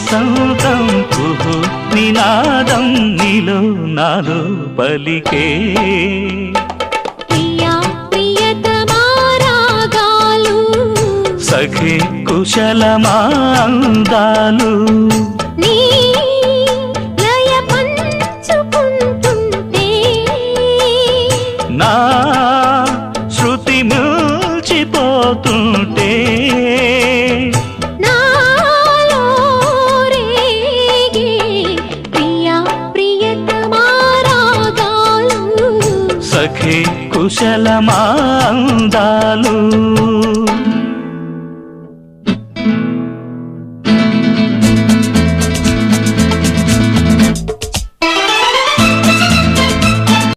వసంతం కుహు నినాదం నీలో నాలో పలికే. సఖే కుశలమాందాలు నా శృతి మిల్చిపోతుంటే. సఖే కుశలమాందాలు.